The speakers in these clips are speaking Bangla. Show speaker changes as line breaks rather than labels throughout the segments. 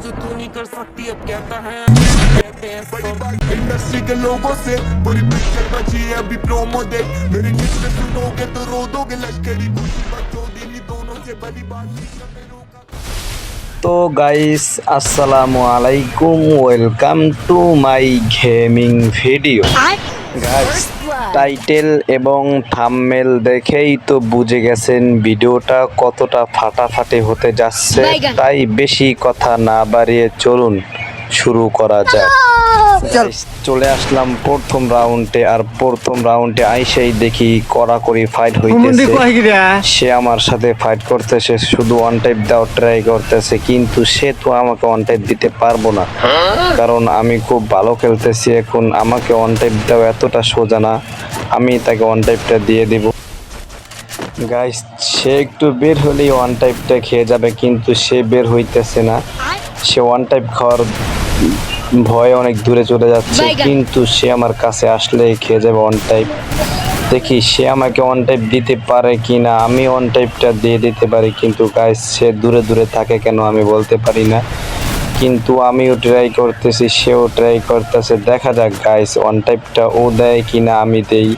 जो तू नहीं कर सकती अब कहता है कहते हैं सब
इंडस्ट्री के लोगों से पूरी पिक्चर बची है अभी प्रोमो दे मेरी नींद में सुनोगे तो रो दोगे लश्करी खुशी बच्चों दिल्ली दोनों से बड़ी बात
তো গাইস আসসালামু আলাইকুম welcome to my gaming video guys title এবং থামমেল দেখেই তো বুঝে গেছেন ভিডিওটা কতটা ফাটাফাটি হতে যাচ্ছে। তাই বেশি কথা না বাড়িয়ে চলুন শুরু করা যাক। Guys, চলে আসলাম প্রথম রাউন্ডে আর প্রথম রাউন্ডে আইসেই দেখি কড়াকড়ি ফাইট হইতেছে। সে আমার সাথে ফাইট করতেছে শুধু ওয়ান টাইপ দাও ট্রাই করতেছে কিন্তু সে তো আমাকে ওয়ান টাইপ দিতে পারব না। কারণ আমি খুব ভালো খেলতেছি এখন আমাকে ওয়ান টাইপ দাও এতটা সোজা না আমি তাকে ওয়ান টাইপটা দিয়ে দিব। গাইস সে একটু বের হলেই ওয়ান টাইপটা খেয়ে যাবে কিন্তু সে বের হইতেছে না। সে ওয়ান টাইপ খাওয়ার ভয়ে অনেক দূরে চলে যাচ্ছে কিন্তু সে আমার কাছে আসলে খেয়ে যাবে ওয়ান টাইপ দেখি সে আমাকে ওয়ান টাইপ দিতে পারে কি না আমি ওয়ান টাইপটা দিয়ে দিতে পারি কিন্তু গাইস সে দূরে দূরে থাকে কেন আমি বলতে পারি না। কিন্তু আমিও ট্রাই করতেছি সেও ট্রাই করতেছে। দেখা যাক গাইস ওয়ান টাইপটা ও দেয় কি না আমি দেই।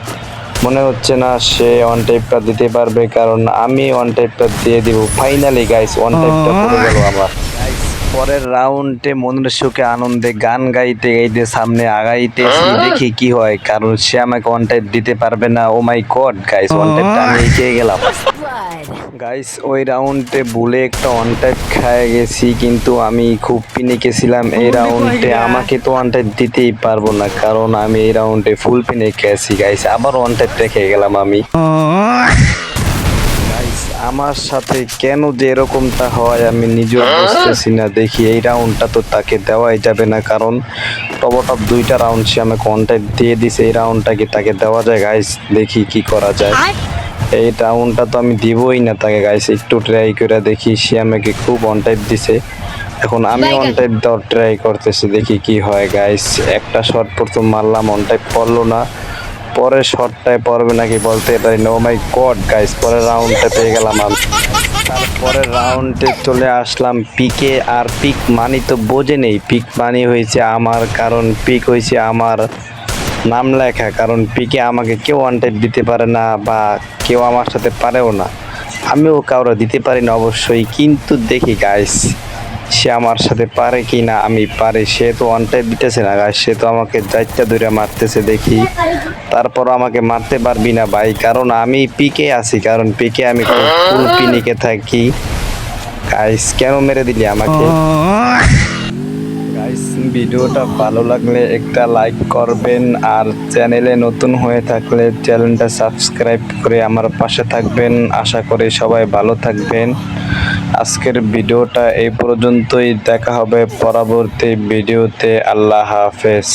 মনে হচ্ছে না সে ওয়ান টাইপটা দিতে পারবে কারণ আমি ওয়ান টাইপটা দিয়ে দিব। ফাইনালি গাইস ওয়ান টাইপটা পড়ে গেল আমার। পরের রাউন্ডে মনের সুখে আনন্দে গান গাইতে গাইতে সামনে আগাইতে দেখি কি হয় কারণ সে আমাকে ওয়ান টাইপ দিতে পারবে না। Oh my god guys one টাইপটা আমি এগিয়ে গেলাম। গাইস ওই রাউন্ডে ভুলে একটা ওয়ান টাইপ খেয়ে গেছি কিন্তু আমি খুব পিনে গেছিলাম এই রাউন্ডে আমাকে তো ওয়ান টাইপ দিতেই পারব না কারণ আমি এই রাউন্ডে ফুল পিনে খেয়েছি গাইস আবার ওয়ান টাইপ রেখে গেলাম আমি। আমার সাথে কেন যে এরকমটা হয় আমি নিজেও বুঝতেছি না। দেখি এই রাউন্ডটা তো তাকে দেওয়াই যাবে না কারণ টপ টপ দুইটা রাউন্ড সে আমাকে ওয়ান টাইপ দিয়ে দিছে এই রাউন্ডটা কি তাকে দেওয়া যায়। গাইস দেখি কি করা যায়। এই রাউন্ডটা তো আমি দিবই না তাকে গাইস একটু ট্রাই করে দেখি। সে আমাকে খুব অন টাইপ দিছে। এখন আমি অন টাইপ দেওয়ার ট্রাই করতেছি দেখি কি হয়। গাইস একটা শট প্রথম মারলাম অন টাইপ পড়ল না। পরের শটটায় পড়বে নাকি বলতে পারি না। মাই গড গাইস পরের রাউন্ডটা পেয়ে গেলাম আমি। তারপরের রাউন্ডে চলে আসলাম পিকে আর পিক মানি তো বোঝে নেই। পিক মানি হয়েছে আমার, কারণ পিক হয়েছে আমার নাম লেখা। কারণ পিকে আমাকে কেউ ওয়ান দিতে পারে না বা কেউ আমার সাথে পারেও না। আমিও কাউরে দিতে পারি না অবশ্যই, কিন্তু দেখি গাইস সে আমার সাথে পারে কি না আমি পারে, সে তো ওয়ান টাইপ দিতেছে না। সে তো আমাকে যাইটা দূরে মারতেছে, দেখি। তারপর আমাকে মারতে পারবি না ভাই, কারণ আমি পিকে আছি, কারণ পিকে আমি ফুল পিনিকে থাকি। গাইস, কেন মেরে দিলি আমাকে? গাইস, ভিডিওটা ভালো লাগলে একটা লাইক করবেন, আর চ্যানেলে নতুন হয়ে থাকলে চ্যানেলটা সাবস্ক্রাইব করে আমার পাশে থাকবেন। আশা করি সবাই ভালো থাকবেন। আজকের ভিডিওটা এই পর্যন্তই। দেখা হবে পরবর্তী ভিডিওতে। আল্লাহ হাফেজ।